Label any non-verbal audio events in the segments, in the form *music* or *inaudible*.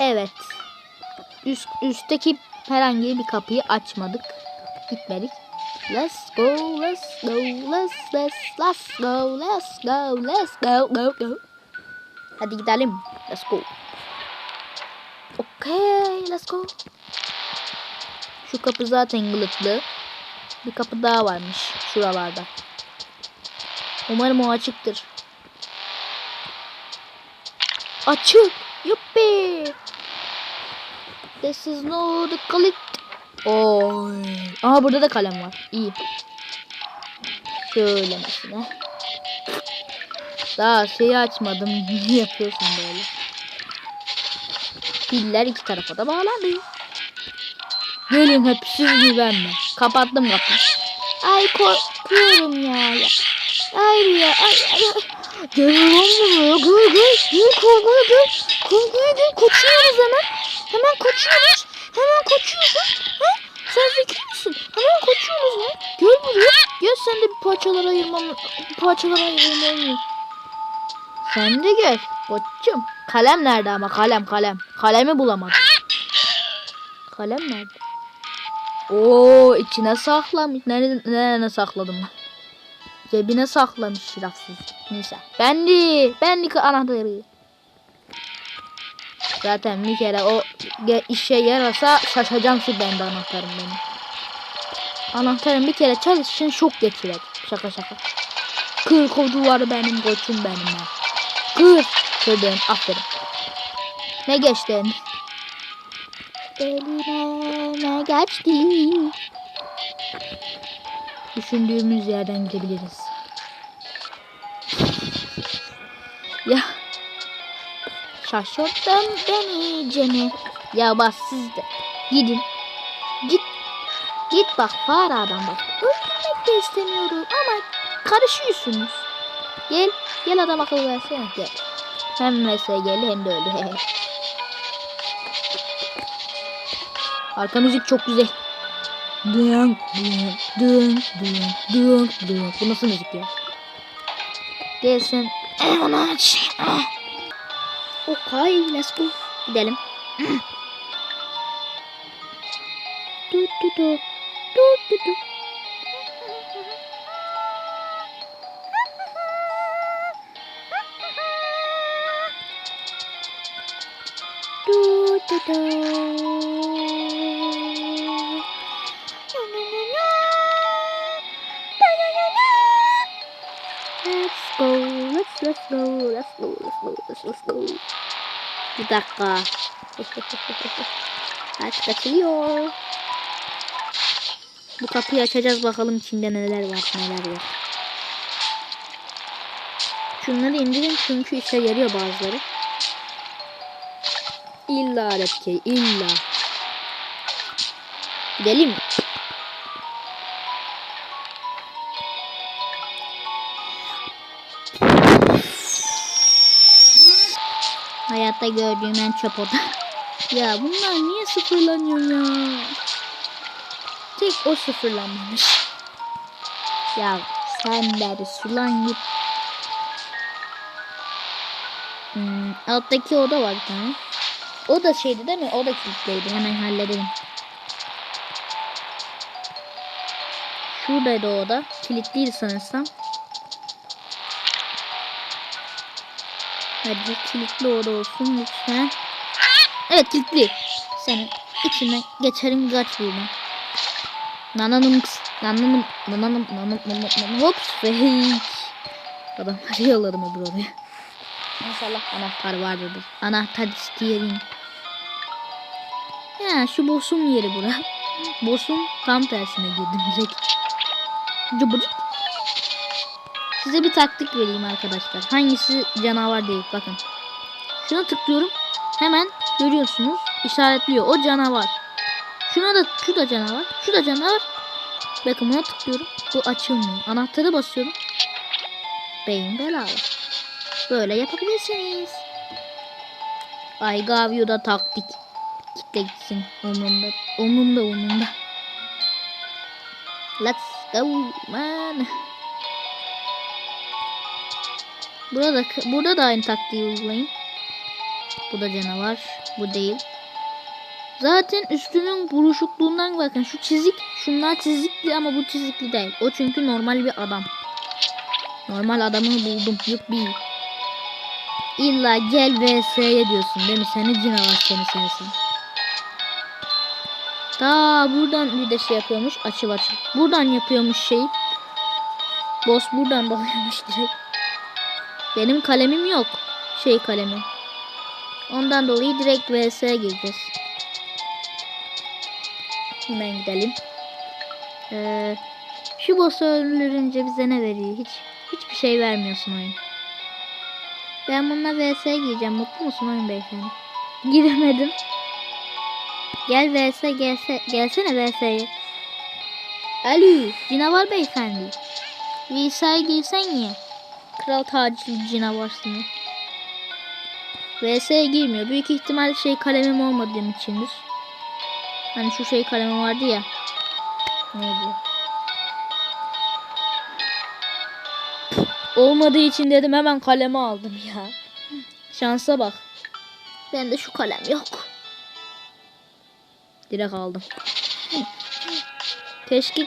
Evet. Üst, üstteki herhangi bir kapıyı açmadık. Gitmedik. Let's go, let's go, let's let's let's go, let's go, let's go, go, go. Hadi gidelim. Let's go. Okay, let's go. Şu kapı zaten kılıklı. Bir kapı daha varmış şuralarda. Umarım o açıktır. Açık. Yuppi. This is no the click. Oy. Aha burada da kalem var. İyi. Şöyle mesela. Daha şeyi açmadım. *laughs* Niye yapıyorsun böyle? Piller iki tarafa da bağlandı. Gelin hep siz güvenme. Kapattım kapıyı. Ay korkuyorum ya. Ay ya ay ay ay. Gel buraya gel gel. Gel gel. Korkuya gel. Kaçıyoruz hemen. Hemen kaçıyoruz. Hemen kaçıyorsun. Ha? Sen zeki misin? Hemen kaçıyoruz lan. Gel buraya. Gel sen de bir parçalara ayırmam. Parçalara ayırmam. Sen de gel. Koçum. Kalem nerede ama kalem kalem. Kalemi bulamadım. Kalem nerede? Oo içine saklamış. Nerede, nereye sakladım lan? Cebine saklamış şerefsiz. Neyse. Bendi. Bendik anahtarı. Zaten bir kere o işe yarasa şaşacağım şu bende anahtarım benim. Anahtarım bir kere çalışsın şok geçirecek. Şaka şaka. Kır o duvarı benim koçum benim ben. Kır. Kırdın. Aferin. Ne geçtin? Eline ne geçti? Düşündüğümüz yerden gidebiliriz. Ya. Şaşırttın beni Cem'i. Ya bas siz de. Gidin. Git. Git bak fare adam bak. Öldürmek de istemiyorum ama karışıyorsunuz. Gel. Gel adam akıl versene gel. Hem mesele gel hem de öyle. *laughs* Arka müzik çok güzel. Dın dın dın dın dın dın. Bu nasıl müzik ya? Gelsin. Onu aç. Okay, let's go. Gidelim. Du du du. Du du du. Du du du. Let's go, let's let's go, let's go, let's go, let's let's go. Bir dakika. *laughs* Kaç kaçıyor. Bu kapıyı açacağız bakalım içinde neler var neler yok. Şunları indirin çünkü işe yarıyor bazıları. İlla Repkey illa. Gidelim Hayatta gördüğüm en çöp oda. *laughs* ya bunlar niye sıfırlanıyor ya? Tek o sıfırlanmamış. Ya sen bir sulan git. Hmm, alttaki oda var bir tane. O da şeydi değil mi? O da kilitliydi. Hemen halledelim. Şuradaydı o oda. Kilitliydi sanırsam. Hadi kilitli oda olsun lütfen. Evet kilitli. Senin içinden geçerim kaç buradan. Nananım. Nananım. Nananım. Nananım. Nananım. Hop. Fake. Adamları yolladım öbür oraya. İnşallah anahtar vardır. Anahtar isteyelim. Ya şu boss'un yeri bura. Boss'un tam tersine girdim direkt. Cıbıcık. Size bir taktik vereyim arkadaşlar. Hangisi canavar değil bakın. Şuna tıklıyorum. Hemen görüyorsunuz işaretliyor. O canavar. Şuna da şu da canavar. Şu da canavar. Bakın buna tıklıyorum. Bu açılmıyor. Anahtarı basıyorum. Beyin bedava. Böyle yapabilirsiniz. Ay Gavio'da taktik. Kitle gitsin. Umurumda. Umurumda umurumda. Let's go man. Burada burada da aynı taktiği uygulayın. Bu da canavar. Bu değil. Zaten üstünün buruşukluğundan bakın şu çizik şunlar çizikli ama bu çizikli değil. O çünkü normal bir adam. Normal adamı buldum. Yuppi. İlla gel vs'ye diyorsun değil mi? Seni canavar seni seni. Ta buradan bir de şey yapıyormuş. Açıl açıl. Buradan yapıyormuş şey. Boss buradan dalıyormuş direkt. Benim kalemim yok. Şey kalemi. Ondan dolayı direkt vs'ye gireceğiz. Hemen gidelim. Ee, şu boss'u öldürünce bize ne veriyor? Hiç hiçbir şey vermiyorsun oyun. Ben bununla vs gireceğim. Mutlu musun oyun beyefendi? Giremedim. Gel vs gelse, gelsene vs'ye. Alo canavar beyefendi. Vs'ye girsen ya. Kral tacı canavarsın ya. VS'ye girmiyor. Büyük ihtimal şey kalemim olmadığım içindir. Hani şu şey kalemi vardı ya. Neydi? Olmadığı için dedim hemen kalemi aldım ya. Şansa bak. Bende şu kalem yok. Direkt aldım. Keşke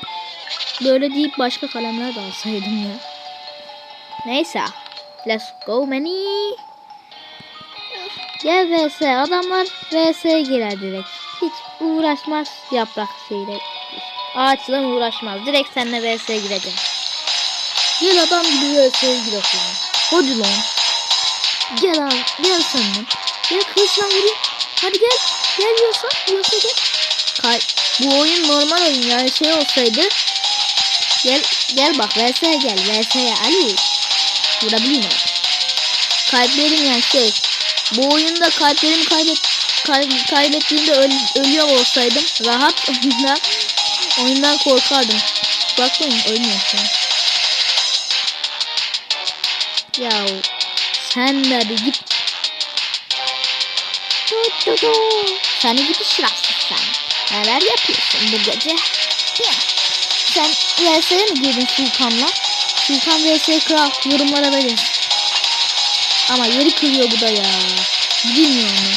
böyle deyip başka kalemler de alsaydım ya. Neyse. Let's go many. Gel vs. Adamlar vs'ye girer direkt. Hiç uğraşmaz yaprak şeyle. Ağaçla uğraşmaz. Direkt seninle vs'ye gireceğim. Gel adam gibi vs'ye gir bakayım. Hadi lan. Gel abi. Gel seninle. Gel kılıçla vurayım. Hadi gel. Gel diyorsa. Diyorsa gel. Kay Bu oyun normal oyun yani şey olsaydı. Gel gel bak vs'ye gel. vs'ye Ali. Vurabiliyor muyum? Kalplerim yani şey. Bu oyunda kalplerimi kaybet kay- kaybettiğimde öl- ölüyor olsaydım rahat *laughs* oyundan oyundan korkardım. Bakmayın ölmüyor şu an. Ya sen de bir git. Seni git şırasız sen. Neler yapıyorsun bu gece? Sen VS'ye mi girdin Sultan'la? Sultan vs Kral yorumlara verin. Ama yeri kırıyor bu da ya. Bilmiyor mu?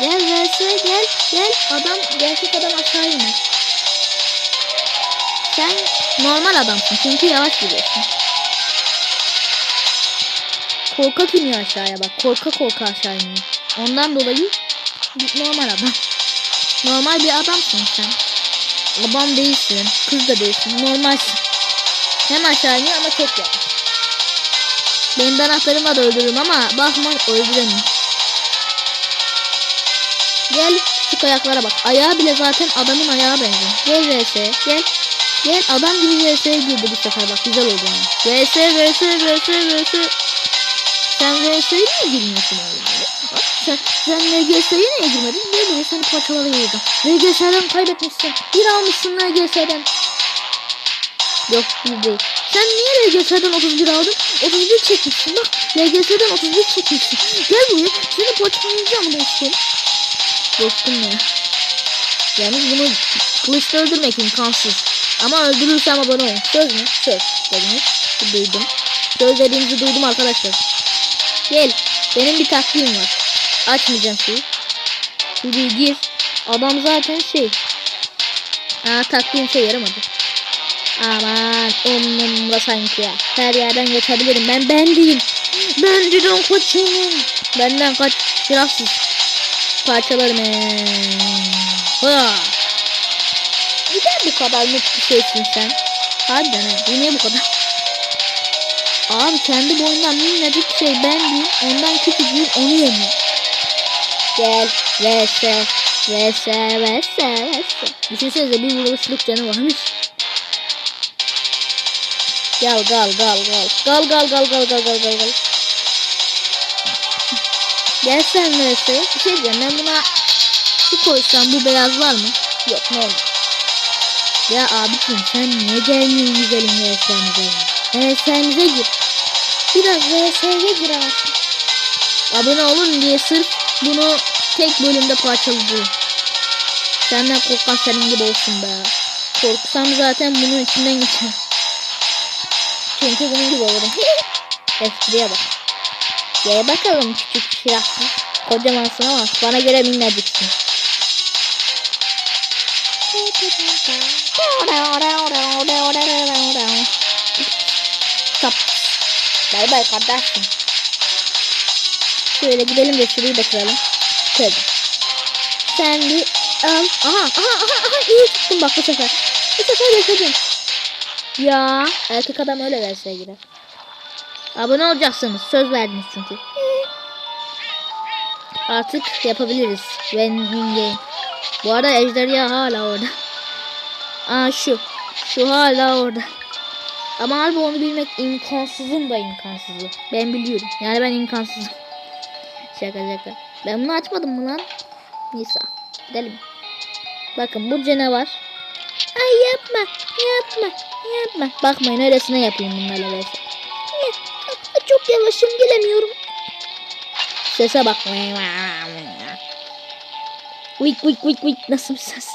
Gel vs gel gel adam gerçek adam aşağı iner. Sen normal adamsın çünkü yavaş gidiyorsun. Korkak iniyor aşağıya bak. Korka korka aşağı iniyor. Ondan dolayı normal adam. Normal bir adamsın sen. Adam değilsin. Kız da değilsin. Normalsin. Hem aşağı iniyor ama çok yavaş. Benim de anahtarımla da öldürürüm ama bakma öldüremiyorum. Gel küçük ayaklara bak. Ayağı bile zaten adamın ayağı benziyor. Gel vs. Gel. Gel adam gibi vs'ye girdi bu sefer bak güzel oldu yani. vs vs vs vs. Sen vs'ye niye girmiyorsun? Bak, Sen, sen LGS'ye niye girmedin? Ne böyle seni parçalara yiyeceğim. LGS'den kaybetmişsin. Bir almışsın LGS'den. Yok bir değil. Sen niye LGS'den 31 aldın? 31 çekmişsin bak. LGS'den 31 çekmişsin. Gel buraya. Seni parçalayacağım dostum. Dostum ya. Yalnız bunu kılıçla öldürmek imkansız. Ama öldürürsem abone olun. Söz mü? Söz. Dediniz. Duydum. Söz dediğinizi duydum arkadaşlar. Gel. Benim bir taktiğim var. Açmayacağım şeyi. Şuraya gir. Adam zaten şey. Aa taktiğim şey yaramadı. Aman umurumda sanki ya. Her yerden geçebilirim. Ben ben değilim. Ben dedim koçum. Benden kaç şirafsız. Parçalarım. Ha. Neden bu kadar mutlu şeysin sen? Harbiden ha. Niye bu kadar? Abi kendi boyundan minnacık şey ben değil. Ondan küçücüğüm onu yemiyor. Gel. Vs. Vs. Vs. Vs. Düşünsenize bir vuruşluk canı varmış. Gel gal gal gal. Gal gal gal gal gal gal gal gal. Gel sen neresi? Bir şey diyeceğim ben buna su koysam bu beyazlar mı? Yok normal. Ya abicim sen niye gelmiyorsun güzelim VS'mize? VS'mize gir. Biraz VS'ye gir abi. Abone olun diye sırf bunu tek bölümde parçaladım. Senden korkan senin gibi olsun be. Korksam zaten bunun içinden geçer. Çünkü bunun gibi olurum. Espriye bak. Gel bakalım küçük şirahsız. Kocamansın ama bana göre minnacıksın. Stop. Bay bay kardeşim. Şöyle gidelim de şurayı da kıralım. Kırdım. Sen bir al. Aha aha aha aha iyi çıktın bak bu sefer. Bu sefer yaşadın. Ya erkek adam öyle verse girer. Abone olacaksınız. Söz verdiniz çünkü. Artık yapabiliriz. Winning game. Bu arada ejderha hala orada. Aa şu. Şu hala orada. Ama harbi onu bilmek imkansızın da imkansızı. Ben biliyorum. Yani ben imkansızım. *laughs* şaka şaka. Ben bunu açmadım mı lan? Nisa. Gidelim. Bakın bu canavar. Ay yapma. Yapma. Yapma. Bakmayın öylesine yapayım bunlarla verse. Çok yavaşım gelemiyorum. Sese bak. Vik vik vik vik nasıl bir ses?